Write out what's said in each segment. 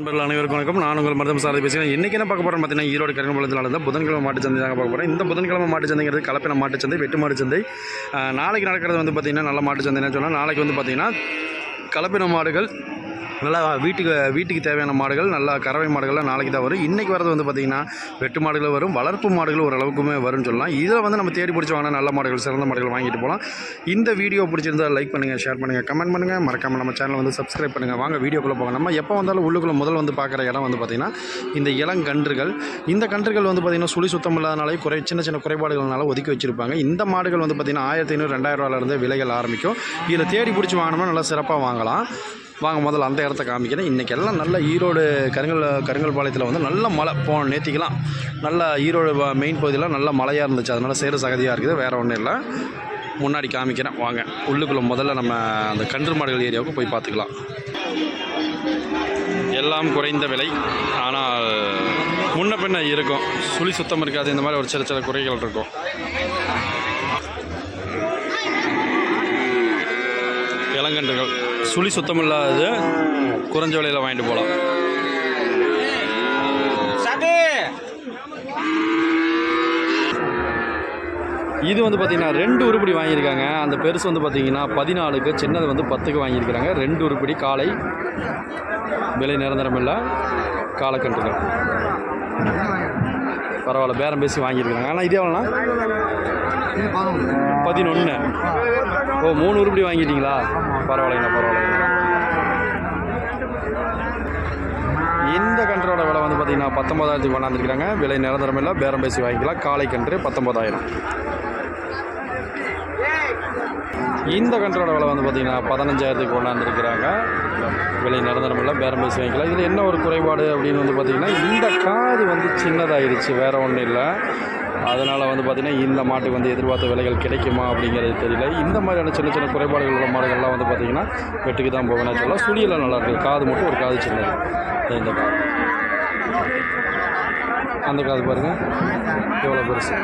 நண்பர்கள் அனைவருக்கும் வணக்கம். நான் உங்கள் மருதம் சாரதி பேசுகிறேன். இன்றைக்கி என்ன பார்க்க போகிறோம் பார்த்தீங்கன்னா ஈரோடு கருங்கம்பலத்தில் நடந்த புதன்கிழமை மாட்டு சந்தை தாங்க பார்க்க போகிறோம் இந்த புதன்கிழமை மாட்டு சந்தைங்கிறது கலப்பின மாட்டு சந்தை வெட்டு மாட்டு சந்தை. நாளைக்கு நடக்கிறது வந்து பார்த்திங்கன்னா நல்ல மாட்டு சந்தைன்னு சொன்னால் நாளைக்கு வந்து பார்த்திங்கன்னா கலப்பின மாடுகள் நல்லா வீட்டுக்கு வீட்டுக்கு தேவையான மாடுகள் நல்லா கறவை மாடுகள்லாம் நாளைக்கு தான் வரும். இன்றைக்கி வரது வந்து பார்த்திங்கன்னா வெட்டு மாடுகள் வரும் வளர்ப்பு மாடுகள் ஓரளவுக்குமே வரும்னு சொல்லலாம். இதில் வந்து நம்ம தேடி பிடிச்சி வாங்கினா நல்ல மாடுகள் சிறந்த மாடுகள் வாங்கிட்டு போகலாம். இந்த வீடியோ பிடிச்சிருந்தா லைக் பண்ணுங்கள் ஷேர் பண்ணுங்கள் கமெண்ட் பண்ணுங்கள் மறக்காமல் நம்ம சேனலை வந்து சப்ஸ்கிரைப் பண்ணுங்கள் வாங்க வீடியோக்குள்ளே போங்க நம்ம எப்போ வந்தாலும் உள்ளுக்குள்ளே முதல் வந்து பார்க்குற இடம் வந்து பார்த்திங்கன்னா இந்த இளங்கன்றுகள் இந்த கன்றுகள் வந்து பார்த்திங்கன்னா சுழி சுத்தம் இல்லாதனாலே குறை சின்ன சின்ன குறைபாடுகள்னால ஒதுக்கி வச்சிருப்பாங்க. இந்த மாடுகள் வந்து பார்த்திங்கன்னா ஆயிரத்தி ஐநூறு ரெண்டாயிரம் ரூபாயிலிருந்து விலைகள் ஆரம்பிக்கும். இதில் தேடி பிடிச்சி வாங்கினோம்னா நல்லா சிறப்பாக வாங்கலாம். வாங்க முதல்ல அந்த இடத்த காமிக்கிறேன். இன்றைக்கெல்லாம் நல்ல ஈரோடு கருங்கல் கருங்கல் பாளையத்தில் வந்து நல்ல மழை. போன நேத்திக்கலாம் நல்ல ஈரோடு வ- மெயின் பகுதியெலாம் நல்ல மழையாக இருந்துச்சு. அதனால் சேறு சகதியாக இருக்குது. வேறு ஒன்றும் இல்லை. முன்னாடி காமிக்கிறேன். வாங்க உள்ளுக்குள்ளே முதல்ல நம்ம அந்த கன்று மாடுகள் ஏரியாவுக்கு போய் பார்த்துக்கலாம். எல்லாம் குறைந்த விலை. ஆனால் முன்ன பின்ன இருக்கும். சுழி சுத்தம் இருக்காது. இந்த மாதிரி ஒரு சில சில குறைகள் இருக்கும். இளங்கன்றுகள். சுழி சுத்தம் இல்லாதது குறைஞ்ச விலையில் வாங்கிட்டு போகலாம் இது வந்து பார்த்திங்கன்னா ரெண்டு உருப்படி வாங்கியிருக்காங்க. அந்த பெருசு வந்து பார்த்திங்கன்னா பதினாலுக்கு சின்னது வந்து பத்துக்கு வாங்கியிருக்கிறாங்க. ரெண்டு உருப்படி காலை விலை நிரந்தரம் இல்லை காலக்கன்றுகள் பரவாயில்ல பேரம் பேசி வாங்கியிருக்காங்க ஆனால் இது எவ்வளோண்ணா? பதினொன்று ஓ மூணு உருப்படி வாங்கிட்டீங்களா? பரவாயில்லைங்கண்ணா பரவாயில்லைங்க. இந்த கன்றோட விலை வந்து பார்த்தீங்கன்னா பத்தொம்பதாயிரத்தி கொண்டாந்துருக்கிறாங்க விலை நிரந்தரம் இல்லை பேரம் பேசி வாங்கிக்கலாம். காலை கன்று பத்தொம்பதாயிரம் இந்த கன்றோட விலை வந்து பார்த்தீங்கன்னா பதினஞ்சாயிரத்துக்கு கொண்டாந்துருக்கிறாங்க. விலை நிரந்தரம் இல்லை பேரம் பேசி வாங்கிக்கலாம் இதில் என்ன ஒரு குறைபாடு அப்படின்னு வந்து பார்த்திங்கன்னா இந்த காது வந்து சின்னதாயிருச்சு வேற ஒன்றும் இல்லை. அதனால் வந்து பார்த்திங்கன்னா இந்த மாட்டுக்கு வந்து எதிர்பார்த்த விலைகள் கிடைக்குமா அப்படிங்கிறது தெரியல. இந்த மாதிரியான சின்ன சின்ன குறைபாடுகள் உள்ள மாடுகள்லாம் வந்து பார்த்திங்கன்னா வெட்டுக்கு தான் போவேன்னு சொல்லலாம் சுழியெல்லாம் நல்லா இருக்குது காது மட்டும் ஒரு காது சின்னது. இந்த காது. அந்த காது பாருங்கள் எவ்வளோ பெருசு.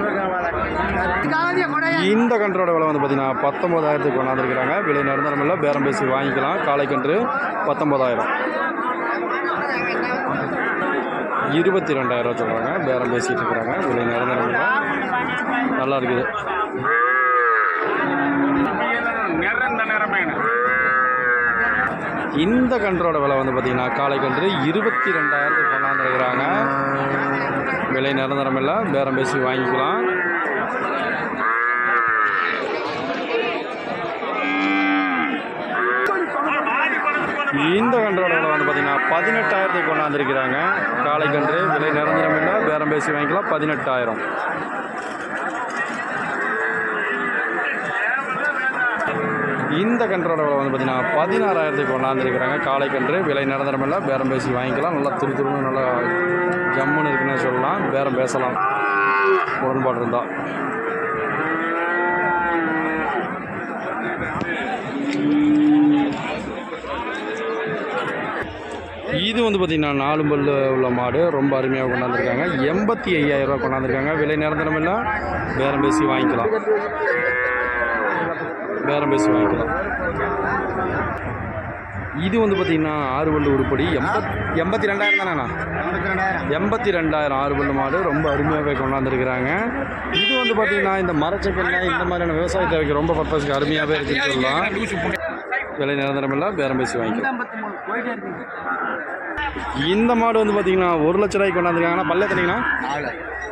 இந்த கன்றோட விலை வந்து பார்த்தீங்கன்னா பத்தொம்போதாயிரத்துக்கு கொண்டாந்துருக்கிறாங்க. விலை நிரந்தரம் இல்லை பேரம் பேசி வாங்கிக்கலாம். காலை கன்று பத்தொம்போதாயிரம் இருபத்தி ரெண்டாயிரம் சொல்கிறாங்க பேரம் பேசிகிட்டு இருக்கிறாங்க. விலை நிரந்தரம் இல்லை. நல்லா இருக்குது. இந்த கன்றோட விலை வந்து பார்த்தீங்கன்னா காலை கன்று இருபத்தி ரெண்டாயிரத்து கொண்டாந்துருக்கிறாங்க விலை நிரந்தரம் இல்லை. பேரம் பேசி வாங்கிக்கலாம். இந்த கன்றோட விலை வந்து பார்த்தீங்கன்னா பதினெட்டாயிரத்துக்கு கொண்டாந்துருக்கிறாங்க காலை கன்று விலை நிரந்தரம் இல்லை. பேரம் பேசி வாங்கிக்கலாம். பதினெட்டாயிரம். இந்த கன்றோட விலை வந்து பார்த்தீங்கன்னா பதினாறாயிரத்துக்கு கொண்டாந்துருக்கிறாங்க. காலை கன்று விலை நிரந்தரமில்லை. பேரம் பேசி வாங்கிக்கலாம். நல்லா துரு துருன்னு நல்லா ஜம்முன்னு இருக்குன்னு சொல்லலாம். பேரம் பேசலாம். உடன்பாடு இருந்தால் இது வந்து பார்த்திங்கன்னா நாலு பல்லு உள்ள மாடு. ரொம்ப அருமையாக கொண்டாந்துருக்காங்க. எண்பத்தி ஐயாயிரம் ரூபா கொண்டாந்துருக்காங்க. விலை நிரந்தரம் இல்லை பேரம் பேசி வாங்கிக்கலாம். பேரம் பேசி வாங்கிக்கலாம் இது வந்து பார்த்திங்கன்னா ஆறு பல்லு உருப்படி. எண்பத் எண்பத்தி ரெண்டாயிரம் தானேண்ணா எண்பத்தி ரெண்டாயிரம் ஆறு பல்லு மாடு ரொம்ப அருமையாகவே கொண்டாந்துருக்குறாங்க. இது வந்து பார்த்திங்கன்னா இந்த மரச்சக்கல்ல இந்த மாதிரியான விவசாய தேவைக்கு ரொம்ப பர்பஸ்க்கு அருமையாகவே இருக்குன்னு சொல்லலாம். விலை நிரந்தரமில்லை பேரம் பேசி வாங்கிக்கலாம். இந்த மாடு வந்து பார்த்தீங்கன்னா ஒரு லட்ச ரூபாய்க்கு கொண்டாந்துருக்காங்கன்னா பல்ல எத்தனைங்கண்ணா?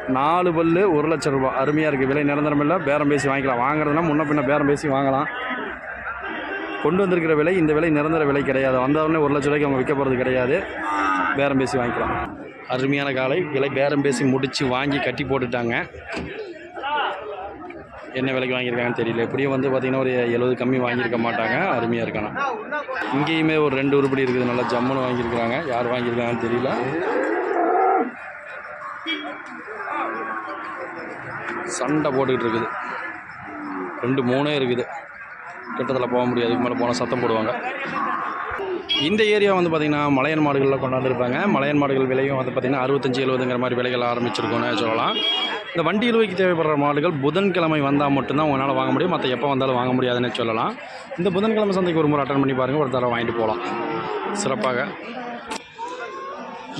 நாலு. பல்லு ஒரு லட்ச ரூபாய் அருமையாக இருக்குது விலை நிரந்தரம் இல்லை. பேரம் பேசி வாங்கிக்கலாம். வாங்குறதுனா முன்ன பின்ன பேரம் பேசி வாங்கலாம். கொண்டு வந்திருக்கிற விலை இந்த விலை நிரந்தர விலை கிடையாது. வந்தவொடனே ஒரு லட்ச ரூபாய்க்கு அவங்க விற்க போகிறது கிடையாது. பேரம் பேசி வாங்கிக்கலாம். அருமையான காலை. விலை பேரம் பேசி முடித்து வாங்கி கட்டி போட்டுட்டாங்க. என்ன விலைக்கு வாங்கியிருக்காங்கன்னு தெரியல. இப்படியும் வந்து பார்த்திங்கன்னா ஒரு எழுபது கம்மி வாங்கியிருக்க மாட்டாங்க. அருமையாக இருக்கானா இங்கேயுமே ஒரு ரெண்டு உருப்படி இருக்குது. நல்லா ஜம்முன்னு வாங்கியிருக்கிறாங்க. யார் வாங்கியிருக்காங்கன்னு தெரியல. சண்டை போட்டுக்கிட்டு இருக்குது. ரெண்டு மூணே இருக்குது. கிட்டத்தில் போக முடியாது. அதுக்கு மேலே போனால் சத்தம் போடுவாங்க. இந்த ஏரியா வந்து பார்த்திங்கன்னா மலையன் மாடுகளில் கொண்டாந்துருப்பாங்க. மலையன் மாடுகள் விலையும் வந்து பார்த்திங்கன்னா அறுபத்தஞ்சு எழுபதுங்கிற மாதிரி விலைகள் ஆரம்பிச்சிருக்கோன்னு சொல்லலாம். இந்த வண்டி இழுவைக்கு தேவைப்படுற மாடுகள் புதன்கிழமை வந்தால் மட்டும்தான் உங்களால் வாங்க முடியும். மற்ற எப்போ வந்தாலும் வாங்க முடியாதுன்னு சொல்லலாம். இந்த புதன்கிழமை சந்தைக்கு ஒரு முறை அட்டன் பண்ணி பாருங்கள் ஒரு தடவை வாங்கிட்டு போகலாம் சிறப்பாக.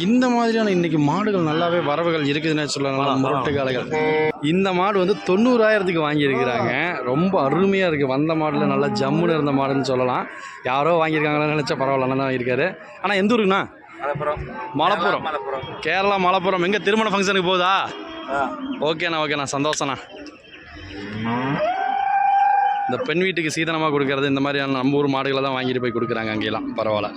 இந்த மாதிரியான இன்னைக்கு மாடுகள் நல்லாவே வரவுகள் இருக்குதுன்னு சொல்லலாம். முரட்டு காளைகள் இந்த மாடு வந்து தொண்ணூறாயிரத்துக்கு வாங்கியிருக்கிறாங்க. ரொம்ப அருமையாக இருக்குது வந்த மாடில் நல்லா ஜம்முன்னு இருந்த மாடுன்னு சொல்லலாம். யாரோ வாங்கியிருக்காங்கன்னு நினச்சா பரவாயில்ல தான் வாங்கியிருக்காரு ஆனால் எந்த ஊருக்குண்ணா மலப்புறம் மலப்புரம். மலப்புறம் கேரளா மலப்புரம். எங்கே திருமண ஃபங்க்ஷனுக்கு போகுதா? ஓகேண்ணா ஓகேண்ணா. சந்தோஷண்ணா இந்த பெண் வீட்டுக்கு சீதனமாக கொடுக்கறது இந்த மாதிரியான நம்ம ஊர் மாடுகளை தான் வாங்கிட்டு போய் கொடுக்குறாங்க அங்கேயெல்லாம். பரவாயில்ல.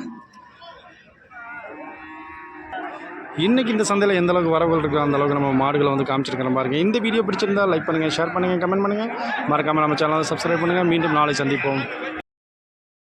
இன்றைக்கி இந்த சந்தையில் எந்த அளவுக்கு வரவுகள் இருக்கோ அந்த அளவுக்கு நம்ம மாடுகளை வந்து காமிச்சிருக்கிற பாருங்க. இந்த வீடியோ பிடிச்சிருந்தா லைக் பண்ணுங்கள் ஷேர் பண்ணுங்கள் கமெண்ட் பண்ணுங்கள் மறக்காமல் நம்ம சேனலை சப்ஸ்கிரைப் பண்ணுங்கள் மீண்டும் நாளை சந்திப்போம்.